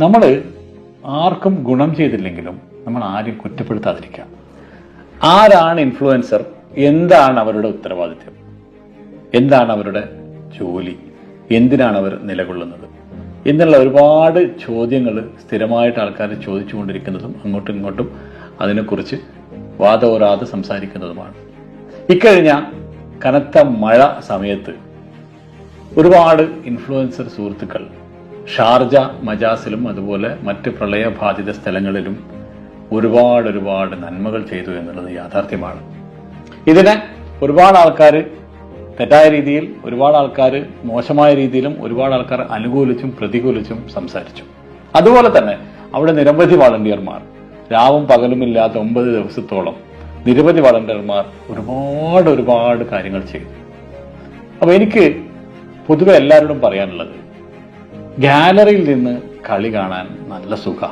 നമ്മൾ ആർക്കും ഗുണം ചെയ്തില്ലെങ്കിലും നമ്മൾ ആരും കുറ്റപ്പെടുത്താതിരിക്കുക ആരാണ് ഇൻഫ്ലുവൻസർ എന്താണ് അവരുടെ ഉത്തരവാദിത്വം? എന്താണ് അവരുടെ ജോലി? എന്തിനാണ് അവർ നിലകൊള്ളുന്നത്? എന്നുള്ള ഒരുപാട് ചോദ്യങ്ങൾ സ്ഥിരമായിട്ട് ആൾക്കാർ ചോദിച്ചുകൊണ്ടിരിക്കുന്നതും അങ്ങോട്ടും ഇങ്ങോട്ടും അതിനെക്കുറിച്ച് വാദോരാതെ സംസാരിക്കുന്നതുമാണ്. ഇക്കഴിഞ്ഞ കനത്ത മഴ സമയത്ത് ഒരുപാട് ഇൻഫ്ലുവൻസർ സുഹൃത്തുക്കൾ ഷാർജ മജാസിലും അതുപോലെ മറ്റ് പ്രളയബാധിത സ്ഥലങ്ങളിലും ഒരുപാട് ഒരുപാട് നന്മകൾ ചെയ്തു എന്നുള്ളത് യാഥാർത്ഥ്യമാണ്. ഇതിനെ ഒരുപാട് ആൾക്കാർ തെറ്റായ രീതിയിൽ ഒരുപാട് ആൾക്കാർ മോശമായ രീതിയിലും ഒരുപാട് ആൾക്കാർ അനുകൂലിച്ചും പ്രതികൂലിച്ചും സംസാരിച്ചു. അതുപോലെ തന്നെ അവിടെ നിരവധി വളണ്ടിയർമാർ രാവും പകലും പകലുമില്ലാത്ത ഒമ്പത് ദിവസത്തോളം നിരവധി വളണ്ടിയർമാർ ഒരുപാട് ഒരുപാട് കാര്യങ്ങൾ ചെയ്തു. അപ്പോൾ എനിക്ക് പൊതുവെ എല്ലാവരോടും പറയാനുള്ളത് ഗാലറിയിൽ നിന്ന് കളി കാണാൻ നല്ല സുഖ.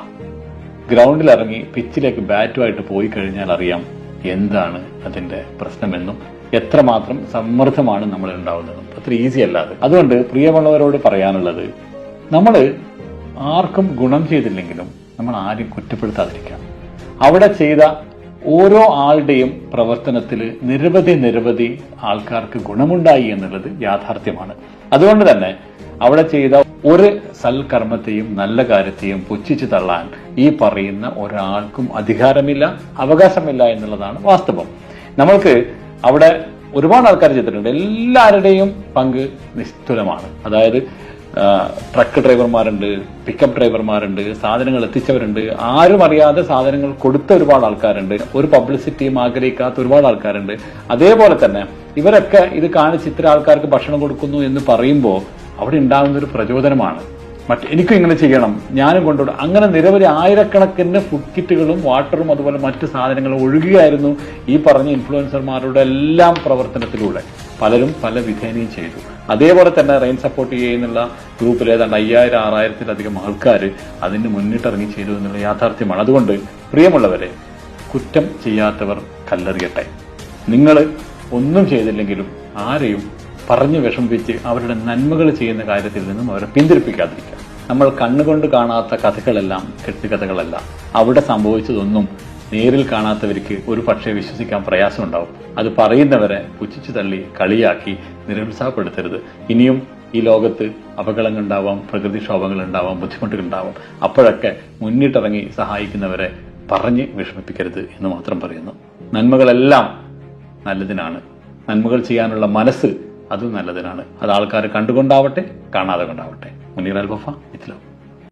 ഗ്രൗണ്ടിൽ ഇറങ്ങി പിച്ചിലേക്ക് ബാറ്റുമായിട്ട് പോയി കഴിഞ്ഞാൽ അറിയാം എന്താണ് അതിന്റെ പ്രശ്നമെന്നും എത്രമാത്രം സമ്മർദ്ദമാണ് നമ്മൾ ഉണ്ടാവുന്നതും. അത്ര ഈസി അല്ലാതെ. അതുകൊണ്ട് പ്രിയമുള്ളവരോട് പറയാനുള്ളത് നമ്മൾ ആർക്കും ഗുണം ചെയ്തില്ലെങ്കിലും നമ്മൾ ആരും കുറ്റപ്പെടുത്താതിരിക്കാം. അവിടെ ചെയ്ത ഓരോ ആളുടെയും പ്രവർത്തനത്തിൽ നിരവധി നിരവധി ആൾക്കാർക്ക് ഗുണമുണ്ടായി എന്നുള്ളത് യാഥാർത്ഥ്യമാണ്. അതുകൊണ്ട് തന്നെ അവിടെ ചെയ്ത ഒരു സൽക്കർമ്മത്തെയും നല്ല കാര്യത്തെയും പുച്ഛിച്ചു തള്ളാൻ ഈ പറയുന്ന ഒരാൾക്കും അധികാരമില്ല അവകാശമില്ല എന്നുള്ളതാണ് വാസ്തവം. നമ്മൾക്ക് അവിടെ ഒരുപാട് ആൾക്കാർ ചെയ്തിട്ടുണ്ട്. എല്ലാവരുടെയും പങ്ക് നിസ്തുലമാണ്. അതായത് ട്രക്ക് ഡ്രൈവർമാരുണ്ട് പിക്കപ്പ് ഡ്രൈവർമാരുണ്ട് സാധനങ്ങൾ എത്തിച്ചവരുണ്ട്. ആരും അറിയാതെ സാധനങ്ങൾ കൊടുത്ത ഒരുപാട് ആൾക്കാരുണ്ട്. ഒരു പബ്ലിസിറ്റിയും ആഗ്രഹിക്കാത്ത ഒരുപാട് ആൾക്കാരുണ്ട്. അതേപോലെ തന്നെ ഇവരൊക്കെ ഇത് കാണിച്ച് ഇത്ര ആൾക്കാർക്ക് ഭക്ഷണം കൊടുക്കുന്നു എന്ന് പറയുമ്പോൾ അവിടെ ഉണ്ടാകുന്ന ഒരു പ്രചോദനമാണ്. മറ്റ് എനിക്കും ഇങ്ങനെ ചെയ്യണം. ഞാനും കൊണ്ടുപോകണം അങ്ങനെ നിരവധി ആയിരക്കണക്കിന് ഫുഡ് കിറ്റുകളും വാട്ടറും അതുപോലെ മറ്റ് സാധനങ്ങളും ഒഴുകുകയായിരുന്നു ഈ പറഞ്ഞ ഇൻഫ്ലുവൻസർമാരുടെ എല്ലാം പ്രവർത്തനത്തിലൂടെ. പലരും പല വിധേനയും ചെയ്തു. അതേപോലെ തന്നെ റെയിൻ സപ്പോർട്ട് ചെയ്യുന്നുള്ള ഗ്രൂപ്പിൽ ഏതാണ്ട് അയ്യായിരം ആറായിരത്തിലധികം ആൾക്കാർ അതിന് മുന്നിട്ടിറങ്ങി ചെയ്തു എന്നുള്ള യാഥാർത്ഥ്യമാണ്. അതുകൊണ്ട് പ്രിയമുള്ളവരെ കുറ്റം ചെയ്യാത്തവർ കല്ലെറിയട്ടെ. നിങ്ങൾ ഒന്നും ചെയ്തില്ലെങ്കിലും ആരെയും പറഞ്ഞു വിഷമിപ്പിച്ച് അവരുടെ നന്മകൾ ചെയ്യുന്ന കാര്യത്തിൽ നിന്നും അവരെ പിന്തിരിപ്പിക്കാതിരിക്കുക. നമ്മൾ കണ്ണുകൊണ്ട് കാണാത്ത കഥകളെല്ലാം കെട്ടുകഥകളല്ല. അവിടെ സംഭവിച്ചതൊന്നും നേരിൽ കാണാത്തവർക്ക് ഒരു പക്ഷേ വിശ്വസിക്കാൻ പ്രയാസമുണ്ടാവും. അത് പറയുന്നവരെ പുച്ഛിച്ചു തള്ളി കളിയാക്കി നിരുത്സാഹപ്പെടുത്തരുത്. ഇനിയും ഈ ലോകത്ത് അപകടങ്ങൾ ഉണ്ടാവാം പ്രകൃതിക്ഷോഭങ്ങൾ ഉണ്ടാവാം ബുദ്ധിമുട്ടുകൾ ഉണ്ടാവാം അപ്പോഴൊക്കെ മുന്നിട്ടിറങ്ങി സഹായിക്കുന്നവരെ പറഞ്ഞ് വിഷമിപ്പിക്കരുത് എന്ന് മാത്രം പറയുന്നു. നന്മകളെല്ലാം നല്ലതിനാണ്. നന്മകൾ ചെയ്യാനുള്ള മനസ്സ് അതും നല്ലതിനാണ്. അത് ആൾക്കാർ കണ്ടുകൊണ്ടാവട്ടെ കാണാതെ കൊണ്ടാവട്ടെ. മുനീർ അൽബഫ ഇത്തലോ